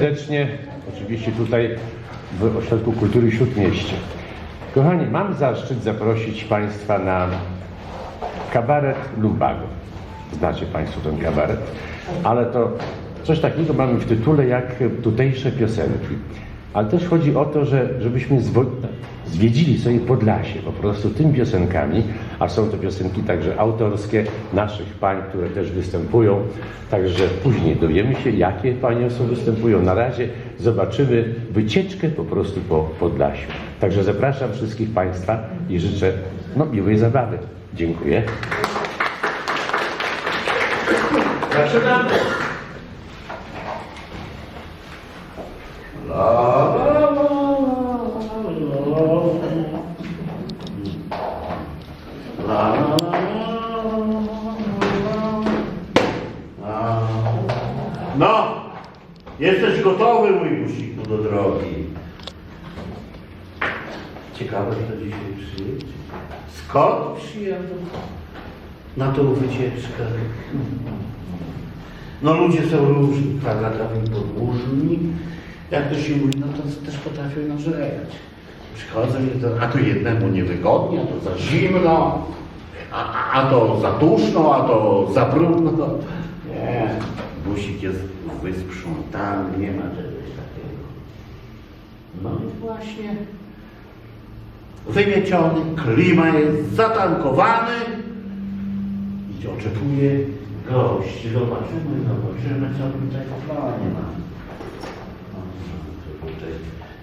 serdecznie, oczywiście tutaj w Ośrodku Kultury Śródmieście. Kochani, mam zaszczyt zaprosić Państwa na kabaret Lumbago. Znacie Państwo ten kabaret, ale to coś takiego mamy w tytule jak tutejsze piosenki. Ale też chodzi o to, że, żebyśmy zwo- zwiedzili sobie Podlasie po prostu tym piosenkami, a są to piosenki także autorskie naszych pań, które też występują. Także później dowiemy się, jakie panie są występują. Na razie zobaczymy wycieczkę po prostu po Podlasiu. Także zapraszam wszystkich Państwa i życzę no, miłej zabawy. Dziękuję. Zaczynamy. No, jesteś gotowy, mój gusiku, do drogi. Ciekawe, kto dzisiaj przyjedzie. Skąd przyjadą na tą wycieczkę? No ludzie są różni, kwadratowi podłużni. Jak to się mówi, no to też potrafią nażrejać. Przychodzą i to, a to jednemu niewygodnie, a to za zimno, a, a, a to za duszno, a to za brudno. Nie, busik jest wysprzątany, nie ma czegoś takiego. No i właśnie wymieciony, klima jest zatankowany i oczekuje gości. Zobaczymy, zobaczymy, co tutaj w planie ma.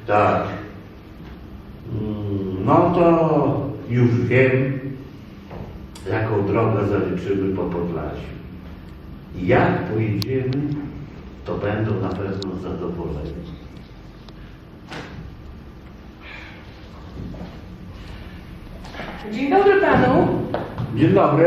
Tak. Mm, No to już wiem, jaką drogę zaliczymy po Podlasiu. Jak pojedziemy, to będą na pewno zadowoleni. Dzień dobry panu. Dzień dobry.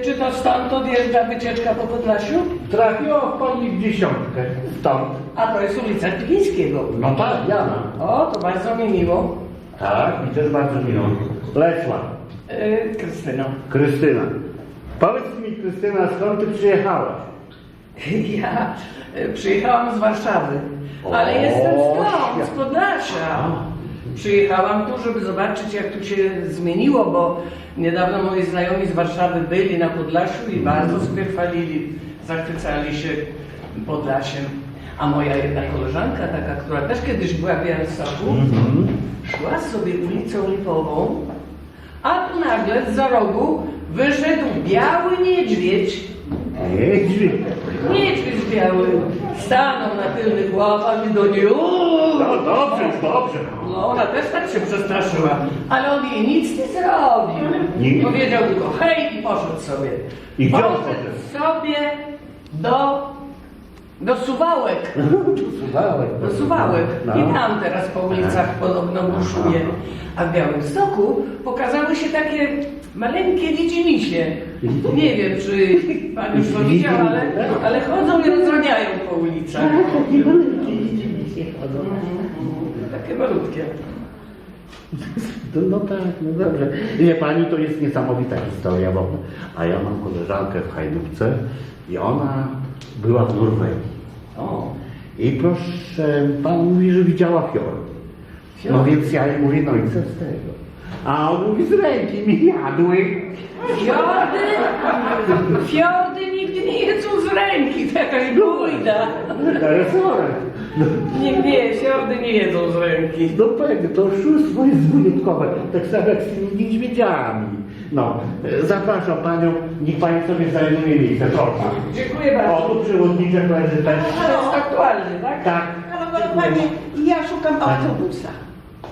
Y, Czy to stąd odjeżdża wycieczka po Podlasiu? Trafiło pani w dziesiątkę. Stąd. A to jest ulica Piwińskiego. No tak, Jana. O, to bardzo mi miło. Tak, i też bardzo miło. Lesła. Y, Krystyno. Krystyna. Powiedz mi, Krystyna, skąd ty przyjechałaś? Ja y, przyjechałam z Warszawy, ale O, jestem stąd, z. Podlasia. Przyjechałam tu, żeby zobaczyć, jak tu się zmieniło, bo niedawno moi znajomi z Warszawy byli na Podlasiu i bardzo sobie chwalili, zachwycali się Podlasiem. A moja jedna koleżanka, taka, która też kiedyś była w Białymstoku, Mhm. szła sobie ulicą Lipową, a tu nagle za rogu wyszedł biały niedźwiedź. Niedźwiedź. Niedźwiedź biały stanął na tylnych łapach i do niej uuu. No dobrze, dobrze. No ona też tak się przestraszyła, ale on jej nic nie zrobił. Nie. Powiedział tylko hej i poszedł sobie. I gdzie on poszedł poszedł? sobie do, do Suwałek. Suwałek. Do Suwałek. No. I tam teraz po ulicach podobno buszuje. A w Białymstoku pokazały się takie maleńkie widzimisię. Nie wiem, czy pan już to widział, ale, ale chodzą i rozraniają po ulicach. Takie malutkie. No, no tak, no dobrze. Wie pani, to jest niesamowita historia, bo a ja mam koleżankę w Hajnówce i ona była w Norwegii. O, I proszę, pan mówi, że widziała fiord. No więc ja jej mówię, no i co z tego? A on mówi, z ręki mi jadły. Fiordy? Fiordy nigdy nie jedzą z ręki, to jakaś bójda. Restaurant. No, Nie, nie, fiordy nie jedzą z ręki. no pewnie, to oszustwo jest wyjątkowe, tak samo jak z tymi niedźwiedziami. No, e, zapraszam panią, niech pani sobie zajmuje miejsce, proszę. Dziękuję O, bardzo. tu przewodniczek leży też. To jest aktualny, tak? Tak. Ale pani, ja szukam autobusa.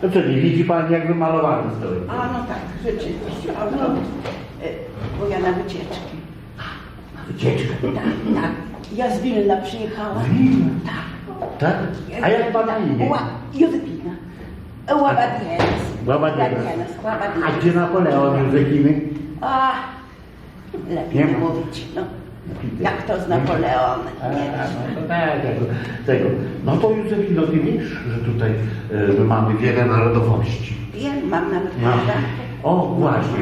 No co nie, widzi pani jak wymalowany stoi. A no tak, rzeczywiście. Autobus. E, Bo ja na wycieczkę. Wycieczkę. Tak, tak. Ja z Wilna przyjechałam. Wilna? Tak. Tak? A jak pana imię? Ła, Józefina. Łabadienes. Łabadienes. A gdzie Napoleon Józefiny? A, lepiej Nie mówić. No. Jak to z Napoleonem? A, Nie no to tak, tego, tego. No to Józefino, ty wiesz, że tutaj my mamy wiele narodowości. Wiem, mam nawet prawda? O, właśnie.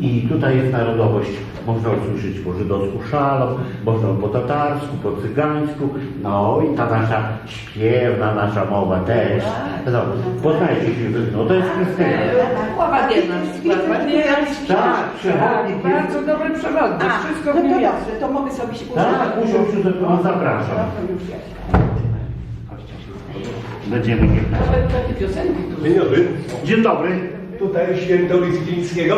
I, I tutaj jest narodowość. Można usłyszeć po żydowsku szalom, można po tatarsku, po cygańsku. No i ta nasza śpiewna nasza mowa też. No, poznajcie się ze mną. To jest Krystyna. Ławadien na przykład, ładnie Tak, przewodnik Tak, jest. bardzo dobry przewodnik, A, wszystko no w nim to jest. dobrze, to mogę sobie się Tak, usiądź, usiądź, no, zapraszam. No to już jest. Będziemy tu Dzień dobry. Dzień dobry. Tutaj święto Liskińskiego.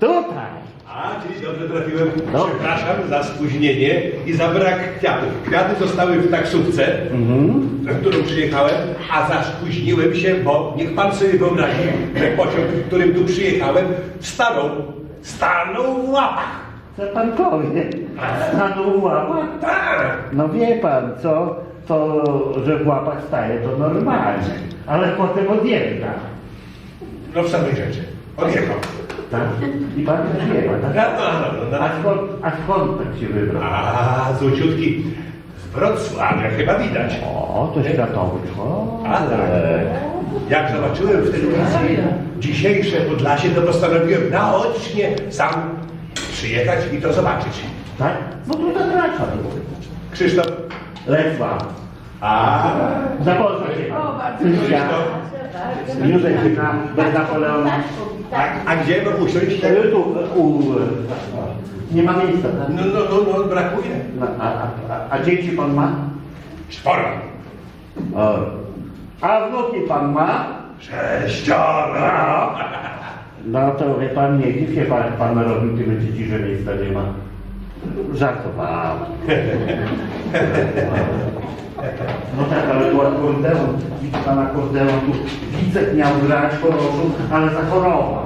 Tutaj. A, czyli dobrze trafiłem. No. Przepraszam za spóźnienie i za brak kwiatów. Kwiaty zostały w taksówce, Mhm. na którą przyjechałem, a zaspóźniłem się, bo niech pan sobie wyobrazi, że pociąg, którym tu przyjechałem, stanął, stanął w łapach. Co pan powie? Stanął w łapach? Tak. No wie pan, co? To, że w łapach staje, to normalnie. Ale potem odjeżdża. No w samej rzeczy. Odjechał. Tak? I pan też wie, pan, No, tak? no, no, no, A no. skąd, a skąd tak się wybrał? A, złociutki. Z Wrocławia chyba widać. O, to światowy człowiek. A tak. Jak zobaczyłem w telewizji dzisiejsze Podlasie, to postanowiłem naocznie sam przyjechać i to zobaczyć. Tak? No to zapraszam. Krzysztof. Lecła. A, Zapoznaj się. O, bardzo Krzysztof. Józefa bez Napoleona. A, a gdzie mam usiąść? E, Tu, u... Nie ma miejsca, tak? No, no, no, no brakuje. No, A, a, a, a dzieci pan ma? Czworo. O. A wnuki pan ma? Sześcioro. No to wie pan, nie dziw się pan, pan robił tyle dzieci, że miejsca nie ma. Żartowałem. No tak, ale tu akordeon, pan akordeon, tu Wicek miał grać choroszu, ale zachorował.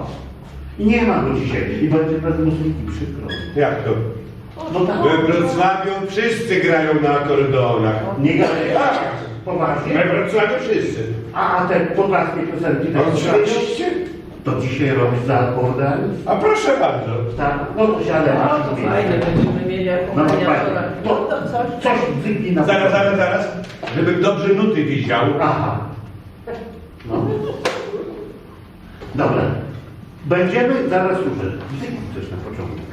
I nie ma go dzisiaj. I będzie bez muzyki, przykro. Jak to? No tak. We Wrocławiu wszyscy grają na akordeonach. Nie gadaj. Tak. Poważnie? We Wrocławiu wszyscy. A, a te podlaskie piosenki też Oczywiście. To dzisiaj robisz za akordeon? A proszę bardzo. Tak, no to siadę. No to fajnie, będziemy mieli No to akompaniatora. fajnie. To, to coś, coś wygnie na Zaraz, zaraz, zaraz. Żebym dobrze nuty widział. Aha. No. Dobra. Będziemy zaraz już. Bzyki też na początek.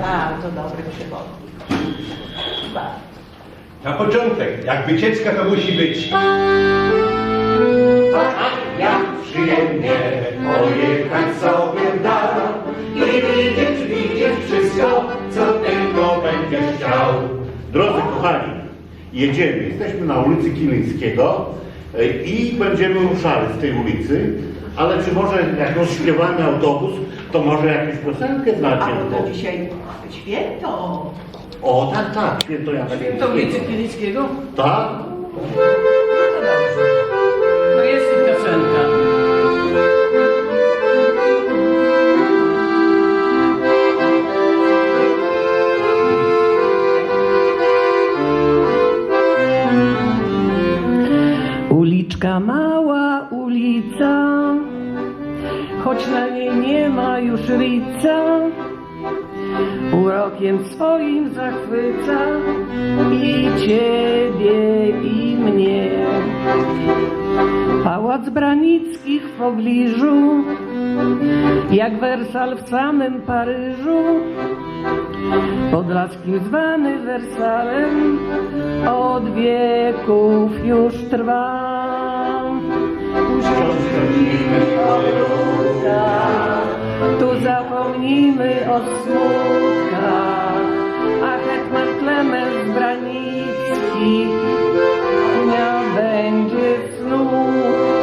Bardzo dobry przewodnik. Bardzo. Na początek, jak wycieczka to musi być. Jak przyjemnie pojechać sobie w dal i widzieć, wszystko, co tylko będziesz chciał. Drodzy kochani, jedziemy. Jesteśmy na ulicy Kilińskiego e, i będziemy ruszali z tej ulicy. Ale czy może jak rozśpiewamy autobus, to może jakąś piosenkę znacie? A to dzisiaj święto. O, tak, tak, święto Jana Święto ulicy Kielickiego? Tak? No to dobrze. Uliczka mała ulica, choć na niej nie ma już rica, urokiem swoim zachwyca i ciebie i mnie. Pałac Branickich w pobliżu, jak Wersal w samym Paryżu, Podlaskim zwany Wersalem, od wieków już trwa. Tu zapomnimy o smutkach, a hetman Klemens Branicki nie będzie snu.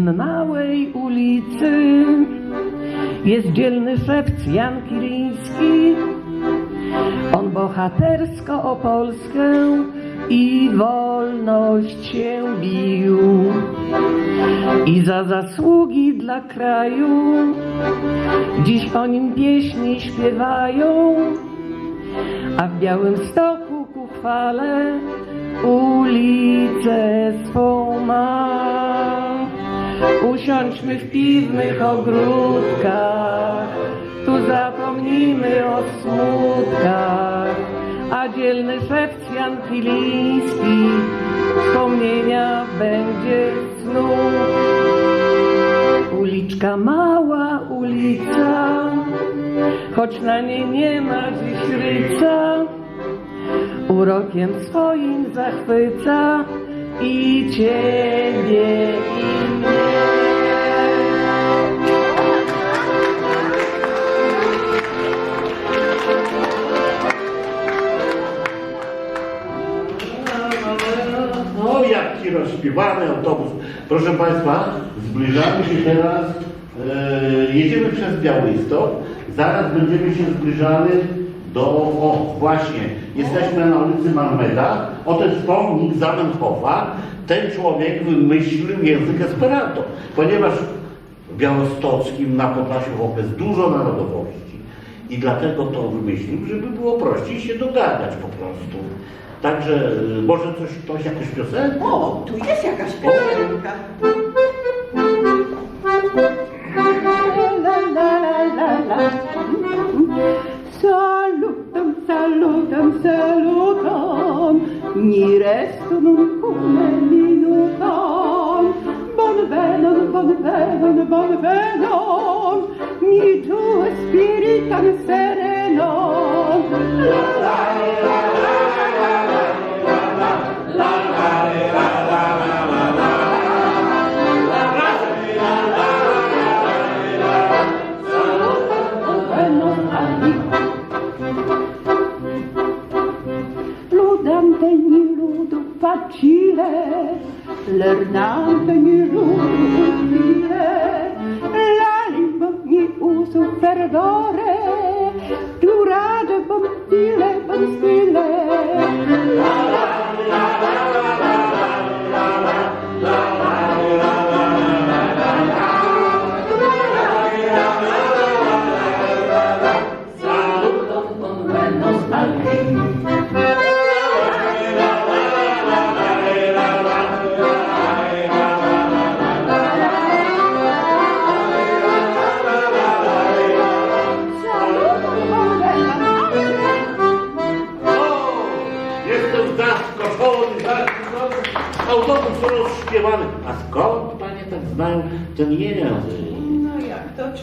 Małej ulicy jest dzielny szewc Jan Kiliński. On bohatersko o Polskę i wolność się bił. I za zasługi dla kraju dziś o nim pieśni śpiewają, a w Białym Stoku ku chwale ulicę swą mam. Usiądźmy w piwnych ogródkach, tu zapomnimy o smutkach, a dzielny szewc Jan Filiński wspomnienia będzie snuł. Uliczka mała ulica, choć na niej nie ma dziś ryca, urokiem swoim zachwyca i ciebie i rozśpiewany autobus. Proszę Państwa, zbliżamy się teraz, e, jedziemy przez Białystok, zaraz będziemy się zbliżali do, o właśnie, jesteśmy na ulicy Marmeda, oto jest pomnik Zamenhofa, ten człowiek wymyślił język Esperanto, ponieważ w Białostockim na Podlasiu jest dużo narodowości i dlatego to wymyślił, żeby było prościej się dogadać po prostu. Także y, może coś, ktoś jakąś piosenkę? O, tu jest jakaś piosenka. Salutam, salutam, salutam, ni resto non come minutam. Bonvenon, bonvenon, bonvenon, mi tue spiritam serenom. Learn now.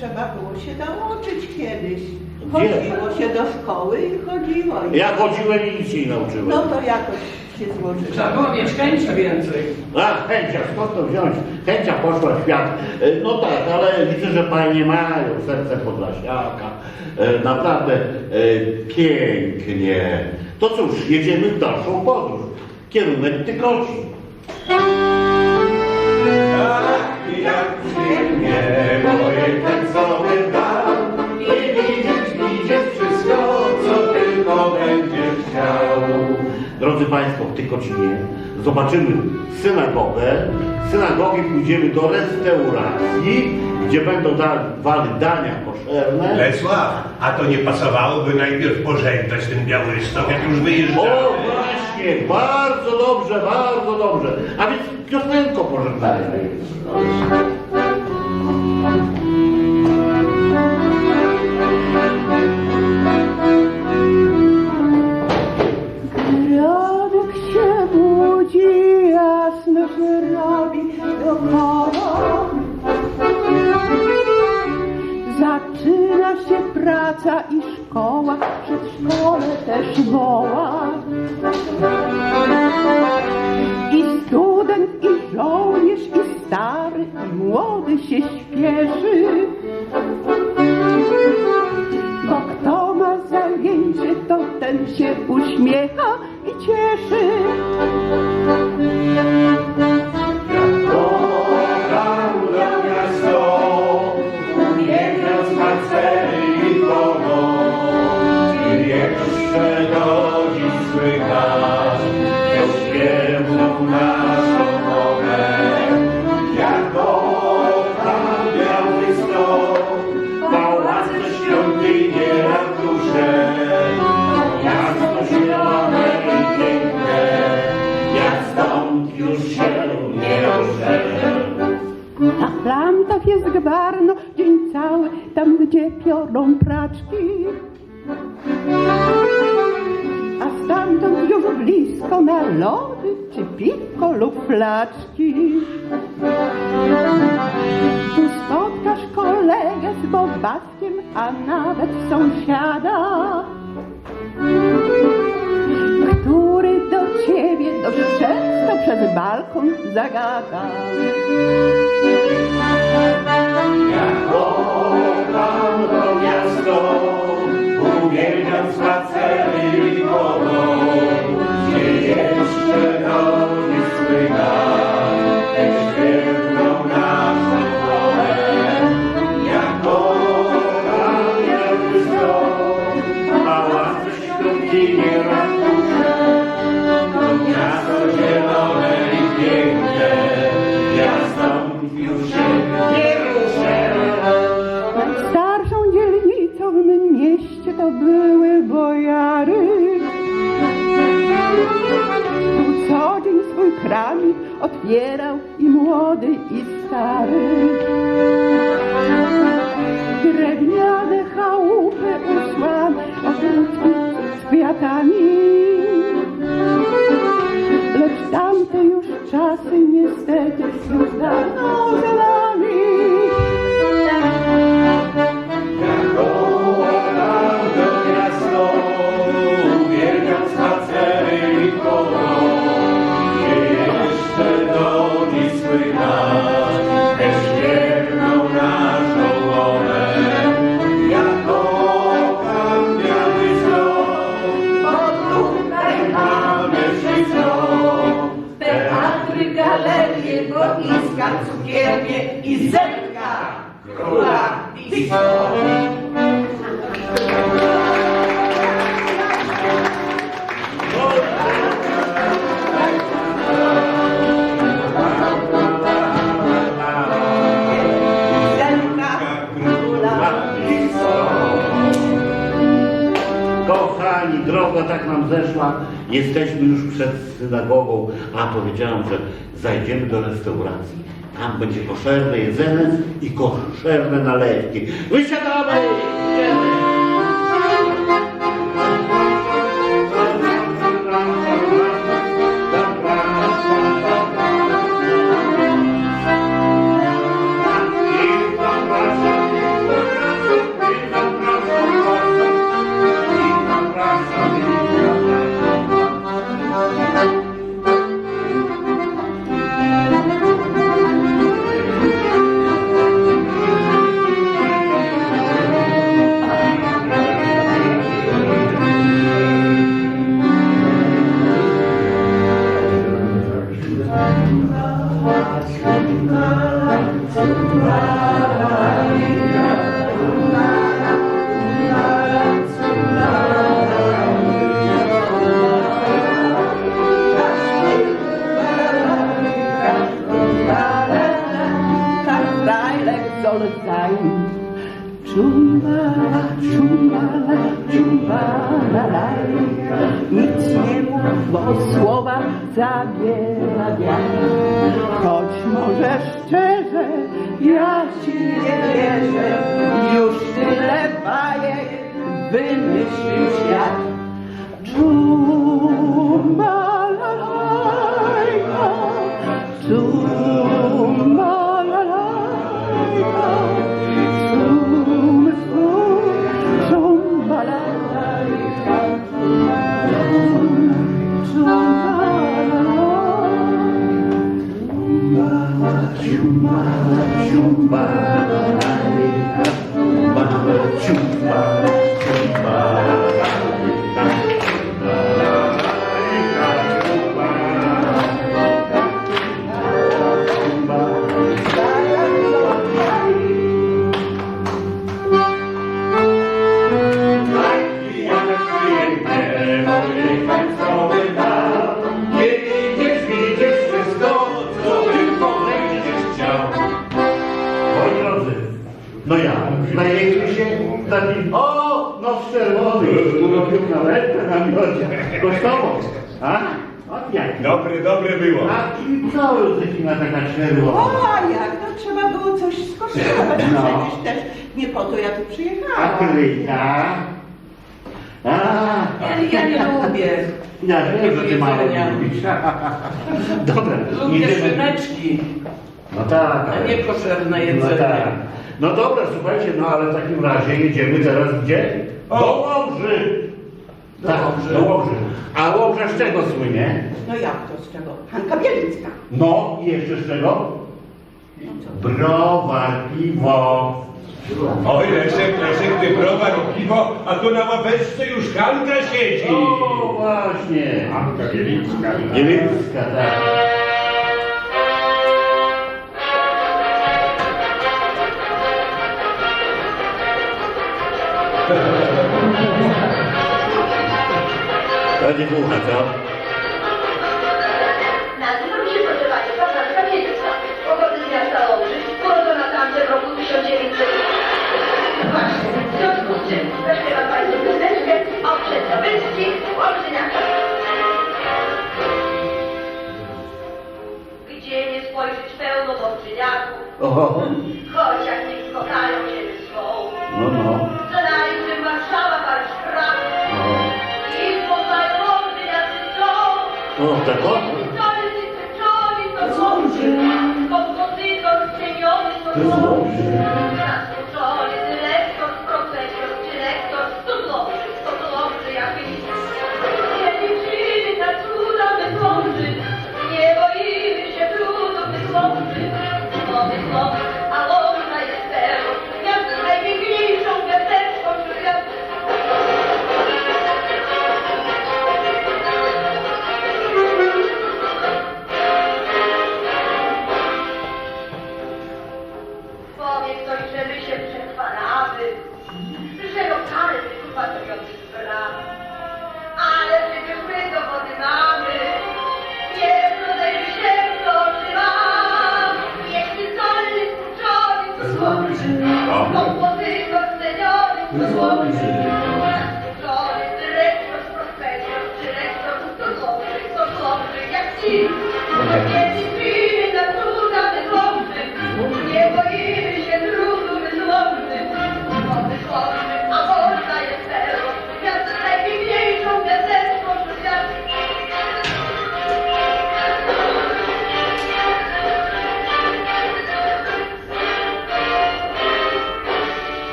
Trzeba było się nauczyć kiedyś. Chodziło się do szkoły i chodziło. I... Ja chodziłem i nic się nie nauczyłem. No to jakoś się złożyło. Trzeba było mieć chęci więcej. A, chęcia, skąd to wziąć? Chęcia poszła w świat. E, No tak, ale widzę, że panie mają serce podlasiaka. E, Naprawdę e, pięknie. To cóż, jedziemy w dalszą podróż. Kierunek Tykoci. Tak jak Tykocinie zobaczymy synagogę. Z synagogi pójdziemy do restauracji, gdzie będą dawali dania koszerne. Lecław, a to nie pasowałoby najpierw pożegnać ten Białystok, jak już O, wyjeżdżamy? właśnie, bardzo dobrze, bardzo dobrze. A więc piosenko pożegnajmy. Praca i szkoła, przedszkole też woła. I student, i żołnierz, i stary, i młody się śpieszy. Na lody, czy piwko lub flaczki. Tu spotkasz kolegę z bobaskiem, a nawet sąsiada, który do ciebie dość często przez balkon zagada. Jak kocham to miasto, uwielbiam spacery mieście to były bojary. Otwierał i młody i stary. Drewniane chałupy usłane ogródki z kwiatami. Lecz tamte już czasy niestety już dawno i króla disco. Kochani, droga tak nam zeszła. Jesteśmy już przed synagogą, a powiedziałem, że zajdziemy do restauracji. Tam będzie koszerne jedzenie i koszerne nalewki. Wysiadamy! Taki, o, no czerwony, urobił karetkę na miodzie, gotowo, a? O, jak? Dobre, dobre było. A i co Józefina taka czerwona? O, a jak? No trzeba było coś skosztować. No. Przecież też nie po to ja tu A przyjechałam. kryjka? A, Ja, ja nie lubię. ja wiem, że ty mało jedzenia. lubisz. Dobra, Lubię idziemy. szyneczki, No tak. a nie koszerne No jedzenie. tak. No dobra, słuchajcie, no ale w takim razie jedziemy teraz gdzie? Do O! Łobrzy. Do Tak, do Łobrzy. A Łobrza z czego słynie? No jak to z czego? Hanka Bielińska. No i jeszcze z czego? No co? Browar, piwo. Oj, Leszek, Leszek, ty browar o piwo, a tu na ławeczce już Hanka siedzi. O, właśnie. Hanka Bielicka. Niemiecka, tak. Nie słucha, co? Nazywam się, proszę Państwa, Franka Wiedźma. Pochodzę z miasta Łomży, urodzona tamte w roku 1900. Właśnie, w związku z czym zaśpiewam Państwu piosenkę o. Gdzie nie spojrzeć pełno Oho. O, tak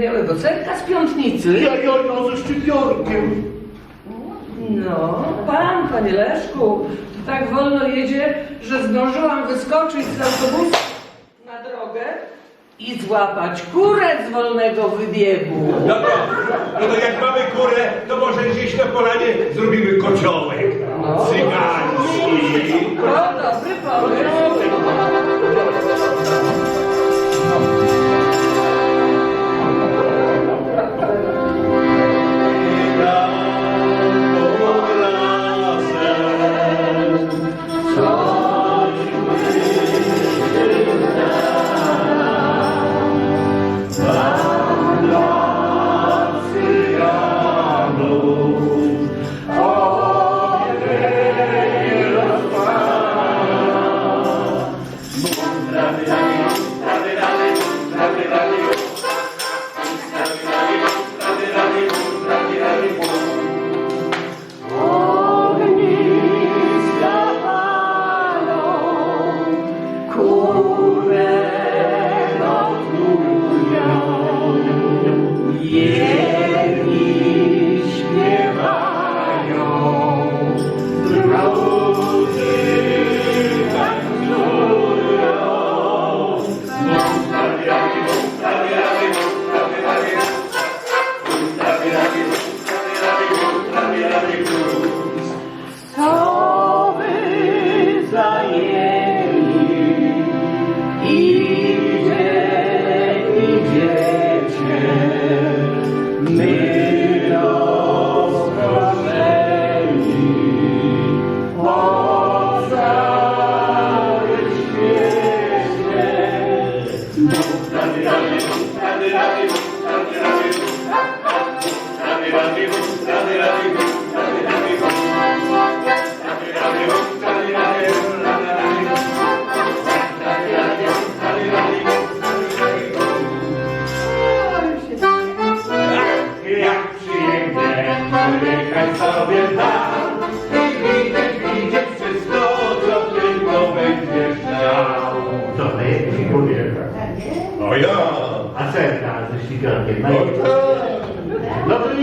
białego serka z piątnicy? Ja, ja, no ze szczypiorkiem. No, pan, panie Leszku, tak wolno jedzie, że zdążyłam wyskoczyć z autobusu na drogę i złapać kurę z wolnego wybiegu. No to, no to jak mamy kurę, to może gdzieś na polanie zrobimy kociołek. No. Cygański. O, dobry pomysł.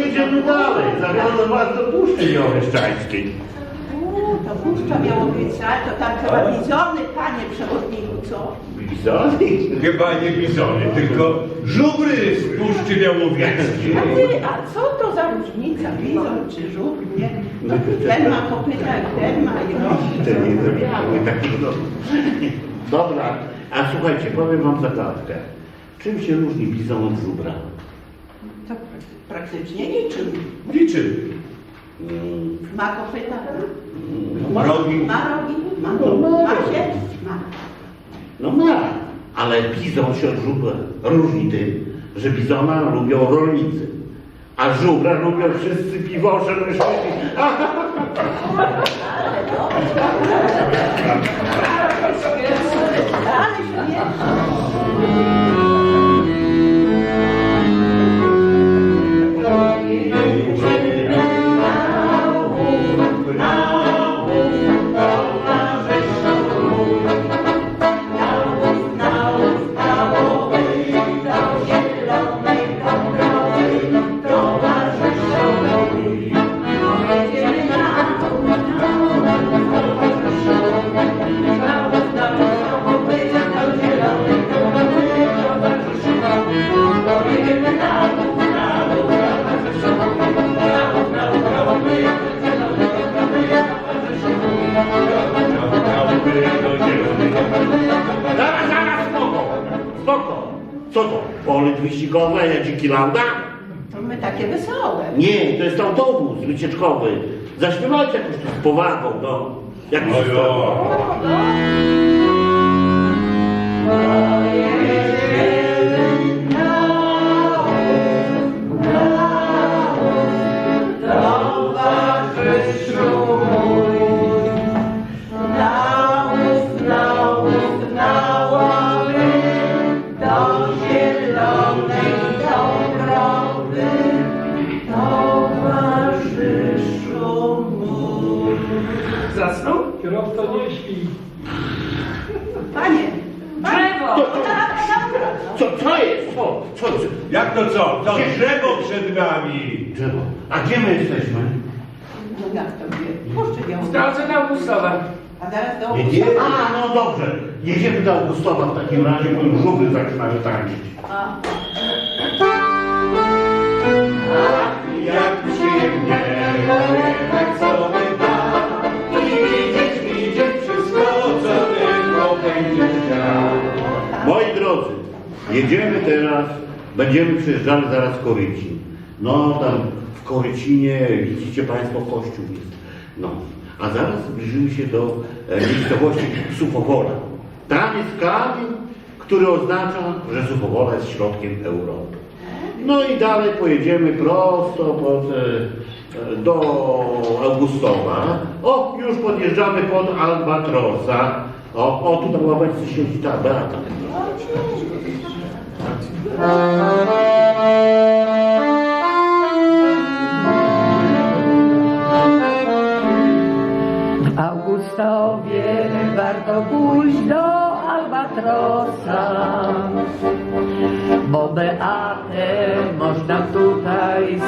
Jedziemy dalej. Zawiozę was do Puszczy Białowieżczańskiej. U, to Puszcza Białowieża, to tam chyba bizony, panie przewodniku, co? Bizony? Chyba nie bizony, tylko żubry z Puszczy Białowieskiej. A ty, a co to za różnica, bizon czy żubr, nie? No, ten ma kopyta i ten ma i Te nie zrobiły takiego. Dobra, a słuchajcie, powiem wam zagadkę. Czym się różni bizon od żubra? Praktycznie niczym. Niczym. Mm, Ma kopyta, Rogi. ma rogi, ma, ma się, ma. No ma, ale bizon się od żubra różni tym, że bizona lubią rolnicy, a żubra lubią wszyscy piwosze myśleli. Ale śmieszne. Zaśpiewajcie jakoś tu gdzie my jesteśmy? no jak to wie? Puszczy W drodze do Augustowa. A teraz do Jedziemy. A, no dobrze. Jedziemy do Augustowa w takim razie, bo już żubry zaczynają tańczyć. A, Jak przyjemnie człowiek sobie da i widzieć, widzieć wszystko, co tylko będziesz chciał. Moi drodzy, jedziemy teraz, będziemy przejeżdżali zaraz Korycin. No tam Korycinie widzicie Państwo kościół jest. No, a zaraz zbliżymy się do e, miejscowości Suchowola. Tam jest kamień, który oznacza, że Suchowola jest środkiem Europy. No i dalej pojedziemy prosto pod, e, do Augustowa. O, już podjeżdżamy pod Albatrosa. O, o tu na ławeczce siedzi ta Beata. sobie warto pójść do Albatrosa, bo Beatę można tutaj